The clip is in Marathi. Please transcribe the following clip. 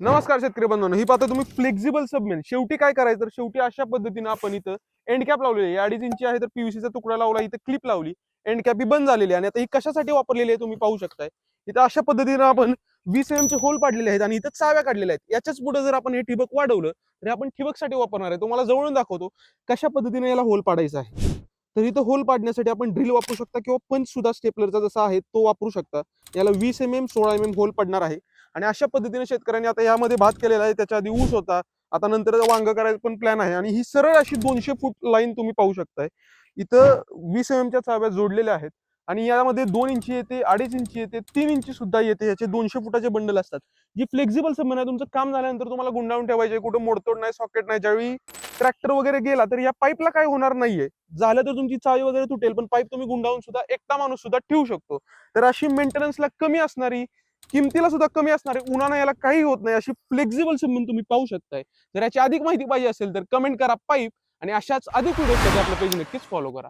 नमस्कार शेतकरी बंधूंनो ही पाहता तुम्ही फ्लेक्झिबल सबमेन शेवटी काय करायचं? तर शेवटी अशा पद्धतीनं आपण इथं एंड कॅप लावलेली आहे. अडीच इंची आहे तर पीव्हीसीचा तुकडा लावला इथं क्लिप लावली एंड कॅप ही बंद झालेली आणि आता ही कशासाठी वापरलेली आहे तुम्ही पाहू शकताय. इथं अशा पद्धतीनं आपण वीस एम चे होल पाडलेले आहेत आणि इथं चाव्या काढलेल्या आहेत. याच्याच पुढे जर आपण हे ठिबक वाढवलं तर आपण ठिबकसाठी वापरणार आहे. तुम्हाला जवळून दाखवतो कशा पद्धतीने याला होल पाडायचा आहे. तर इथं होल पाडण्यासाठी आपण ड्रिल वापरू शकता किंवा पंच सुद्धा स्टेपलरचा जसा आहे तो वापरू शकता. याला वीस एम एम सोळा एम एम होल पडणार आहे. आणि अशा पद्धतीने शेतकऱ्यांनी आता यामध्ये भात केलेला आहे त्याच्या आधी ऊस होता. आता नंतर वांग करायचा पण प्लॅन आहे. आणि ही सरळ अशी दोनशे फूट लाईन तुम्ही पाहू शकताय. इथं वीस एम च्या चाव्या जोडलेल्या आहेत. आणि यामध्ये दोन इंची येते अडीच इंची येते तीन इंची सुद्धा येते. याचे दोनशे फुटाचे बंडल असतात. जी फ्लेक्झिबल संबंध आहे तुमचं काम झाल्यानंतर तुम्हाला गुंडाळून ठेवायचे कुठं मोडतोड नाही सॉकेट नाही. ज्यावेळी ट्रॅक्टर वगैरे गेला तर या पाईपला काय होणार नाहीये. झालं तर तुमची चावी वगैरे तुटेल पण पाईप तुम्ही गुंडाळून सुद्धा एकटा माणूस सुद्धा ठेवू शकतो. तर अशी मेंटेनन्सला कमी असणारी किमतीला सुद्धा कमी असणार आहे उन्हानं याला काही होत नाही अशी फ्लेक्झिबल संबंध तुम्ही पाहू शकताय. जर याची अधिक माहिती पाहिजे असेल तर कमेंट करा पाईप आणि अशाच अधिक व्हिडिओसाठी आपलं पेज नक्कीच फॉलो करा.